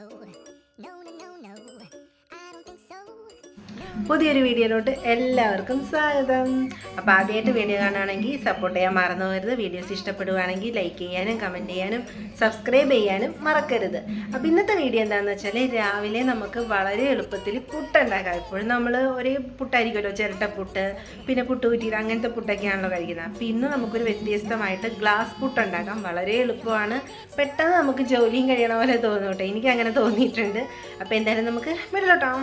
ahora. പുതിയൊരു വീഡിയോയിലോട്ട് എല്ലാവർക്കും സ്വാഗതം. അപ്പോൾ ആദ്യമായിട്ട് വീഡിയോ കാണുകയാണെങ്കിൽ സപ്പോർട്ട് ചെയ്യാൻ മറന്നു പോകരുത്. വീഡിയോസ് ഇഷ്ടപ്പെടുകയാണെങ്കിൽ ലൈക്ക് ചെയ്യാനും കമന്റ് ചെയ്യാനും സബ്സ്ക്രൈബ് ചെയ്യാനും മറക്കരുത്. അപ്പോൾ ഇന്നത്തെ വീഡിയോ എന്താണെന്ന് വെച്ചാൽ രാവിലെ നമുക്ക് വളരെ എളുപ്പത്തിൽ പുട്ടുണ്ടാക്കാം. ഇപ്പോഴും നമ്മൾ ഒരേ പുട്ടായിരിക്കുമല്ലോ. ചിരട്ട പുട്ട് പിന്നെ പുട്ട് കുറ്റിയിൽ അങ്ങനത്തെ പുട്ടൊക്കെയാണല്ലോ കഴിക്കുന്നത്. അപ്പോൾ ഇന്ന് നമുക്കൊരു വ്യത്യസ്തമായിട്ട് ഗ്ലാസ് പുട്ടുണ്ടാക്കാം. വളരെ എളുപ്പമാണ്. പെട്ടെന്ന് നമുക്ക് ജോലിയും കഴിയണ പോലെ തോന്നും കേട്ടോ. എനിക്ക് അങ്ങനെ തോന്നിയിട്ടുണ്ട്. അപ്പോൾ എന്തായാലും നമുക്ക് വെള്ളോട്ടാം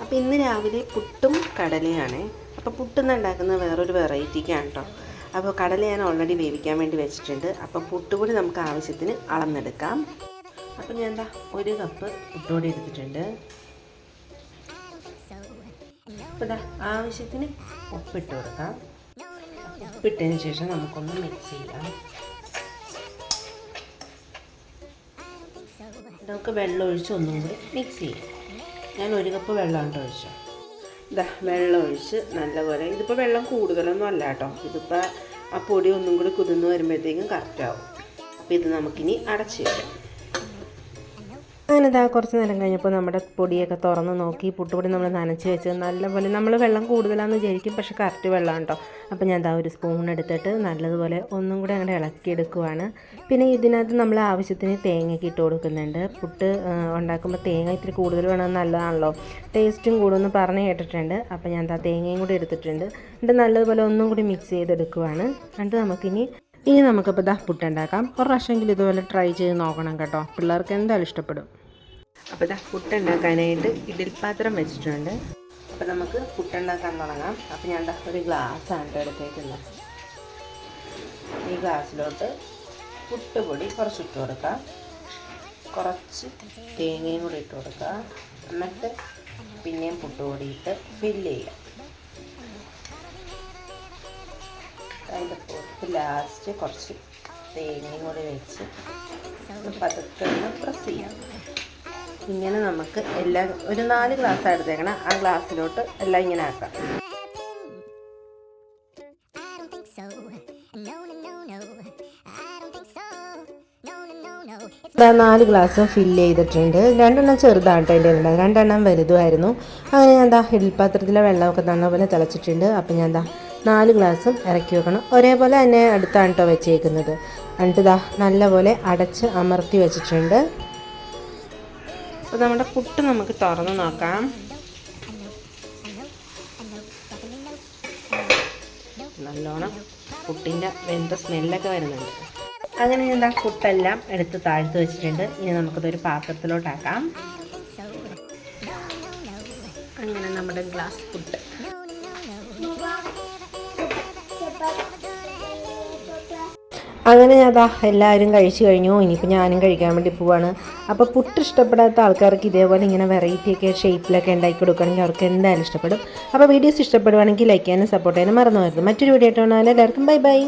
അപ്പോൾ ഇന്ന് രാവിലെ പുട്ടും കടലയാണ്. അപ്പോൾ പുട്ടെന്ന് ഉണ്ടാക്കുന്ന വേറൊരു വെറൈറ്റിക്കാണ് കേട്ടോ അപ്പോൾ കടല ഞാൻ ഓൾറെഡി വേവിക്കാൻ വേണ്ടി വെച്ചിട്ടുണ്ട്. അപ്പോൾ കൂടി നമുക്ക് ആവശ്യത്തിന് അളന്നെടുക്കാം. അപ്പോൾ ഞാൻ എന്താ ഒരു കപ്പ് പുട്ടുപൊടി എടുത്തിട്ടുണ്ട്. അപ്പോൾ ആവശ്യത്തിന് ഉപ്പിട്ട് കൊടുക്കാം. ഉപ്പിട്ടതിന് ശേഷം നമുക്കൊന്ന് മിക്സ് ചെയ്യാം. നമുക്ക് വെള്ളം ഒഴിച്ച് ഒന്നും കൂടി മിക്സ് ചെയ്യാം. ഞാൻ ഒരു കപ്പ് വെള്ളമാണ് കേട്ടോ ഒഴിച്ചത്. ഇതാ വെള്ളം ഒഴിച്ച് നല്ലപോലെ ഇതിപ്പോൾ വെള്ളം കൂടുതലൊന്നും അല്ല കേട്ടോ. ഇതിപ്പോൾ ആ പൊടി ഒന്നും കൂടി കുതിർന്ന് വരുമ്പോഴത്തേക്കും കറക്റ്റാവും അപ്പോൾ ഇത് നമുക്കിനി അടച്ച് വയ്ക്കാം അങ്ങനെ ഇതാ കുറച്ച് നേരം കഴിഞ്ഞപ്പോൾ നമ്മുടെ പൊടിയൊക്കെ തുറന്ന് നോക്കി പുട്ടുപൊടി നമ്മൾ നനച്ച് വെച്ച് നല്ലപോലെ നമ്മൾ വെള്ളം കൂടുതലാണെന്ന് വിചാരിക്കും പക്ഷെ കറക്റ്റ് വെള്ളമാണ് കേട്ടോ. അപ്പോൾ ഞാൻ ദാ ഒരു സ്പൂൺ എടുത്തിട്ട് നല്ലതുപോലെ ഒന്നും കൂടി അങ്ങനെ ഇളക്കിയെടുക്കുവാണ്. പിന്നെ ഇതിനകത്ത് നമ്മൾ ആവശ്യത്തിന് തേങ്ങയൊക്കെ ഇട്ട് കൊടുക്കുന്നുണ്ട്. പുട്ട് ഉണ്ടാക്കുമ്പോൾ തേങ്ങ ഇത്തിരി കൂടുതൽ വേണം നല്ലതാണല്ലോ. ടേസ്റ്റും കൂടുമെന്ന് പറഞ്ഞ് കേട്ടിട്ടുണ്ട്. അപ്പോൾ ഞാൻ ദാ തേങ്ങയും കൂടി എടുത്തിട്ടുണ്ട്. എന്നിട്ട് നല്ലതുപോലെ ഒന്നും കൂടി മിക്സ് ചെയ്തെടുക്കുവാണ്. എന്നിട്ട് നമുക്കിനി ഇനി നമുക്കിപ്പോൾ ദാ പുട്ടുണ്ടാക്കാം ഒരു പ്രാവശ്യമെങ്കിലും ഇതുപോലെ ട്രൈ ചെയ്ത് നോക്കണം കേട്ടോ. പിള്ളേർക്ക് എന്തായാലും ഇഷ്ടപ്പെടും. അപ്പോൾ ഇതാ പുട്ടുണ്ടാക്കാനായിട്ട് ഇഡൽപാത്രം വെച്ചിട്ടുണ്ട്. അപ്പോൾ നമുക്ക് പുട്ടുണ്ടാക്കാൻ തുടങ്ങാം. അപ്പോൾ ഞാൻ ദാ ഒരു ഗ്ലാസ്സാണ് എടുത്തേക്കുന്നത്. ഈ ഗ്ലാസ്സിലോട്ട് പുട്ടുപൊടി കുറച്ച് ഇട്ട് കൊടുക്കാം. കുറച്ച് തേങ്ങയും കൂടി ഇട്ട് കൊടുക്കുക എന്നിട്ട് പിന്നെയും പുട്ടുപൊടി ഇട്ട് ഫില്ല് ചെയ്യാം. അതിന്റെ പുറത്ത് ലാസ്റ്റ് കുറച്ച് തേങ്ങയും കൂടി വെച്ച് പതുക്കെ ഒന്ന് പ്രസ് ചെയ്യാം. ഇങ്ങനെ നമുക്ക് എല്ലാ ഒരു നാല് ഗ്ലാസ് എടുത്തേക്കണം. ആ ഗ്ലാസ്സിലോട്ട് എല്ലാം ഇങ്ങനെ ആക്കാം. നാല് ഗ്ലാസ് ഫില്ല് ചെയ്തിട്ടുണ്ട്. രണ്ടെണ്ണം ചെറുതാണ് കേട്ടോ എന്റെ രണ്ടെണ്ണം വലുതുമായിരുന്നു. അങ്ങനെ ഞാൻ എന്താ ഇഡൽപാത്രത്തിലെ വെള്ളമൊക്കെ നല്ലപോലെ തിളച്ചിട്ടുണ്ട്. അപ്പം ഞാൻ എന്താ നാല് ഗ്ലാസും ഇറക്കി വെക്കണം. ഒരേപോലെ തന്നെ അടുത്താണ് കേട്ടോ വെച്ചേക്കുന്നത്. എന്നിട്ട് ഇതാ നല്ലപോലെ അടച്ച് അമർത്തി വെച്ചിട്ടുണ്ട്. അപ്പോൾ നമ്മുടെ പുട്ട് നമുക്ക് തുറന്ന് നോക്കാം. നല്ലോണം പുട്ടിന്റെ വെന്ത സ്മെല്ലൊക്കെ വരുന്നുണ്ട്. അങ്ങനെ എന്താ പുട്ടെല്ലാം എടുത്ത് താഴ്ത്ത് വെച്ചിട്ടുണ്ട്. ഇനി നമുക്കതൊരു പാത്രത്തിലോട്ടാക്കാം. അങ്ങനെ നമ്മുടെ ഗ്ലാസ് പുട്ട്. അങ്ങനെ അതാ എല്ലാവരും കഴിച്ചു കഴിഞ്ഞു. ഇനിയിപ്പോൾ ഞാനും കഴിക്കാൻ വേണ്ടി പോവാണ്. അപ്പോൾ പുട്ട് ഇഷ്ടപ്പെടാത്ത ആൾക്കാർക്ക് ഇതേപോലെ ഇങ്ങനെ വെറൈറ്റി ഒക്കെ ഷേപ്പിലൊക്കെ ഉണ്ടാക്കി കൊടുക്കുകയാണെങ്കിൽ അവർക്ക് എന്തായാലും ഇഷ്ടപ്പെടും. അപ്പോൾ വീഡിയോസ് ഇഷ്ടപ്പെടുവാണെങ്കിൽ ലൈക്ക് ചെയ്യാനും സപ്പോർട്ട് ചെയ്യാനും മറന്നു വരുന്നത് മറ്റൊരു വീഡിയോ ആയിട്ട് വന്നാൽ എല്ലാവർക്കും ബൈ ബൈ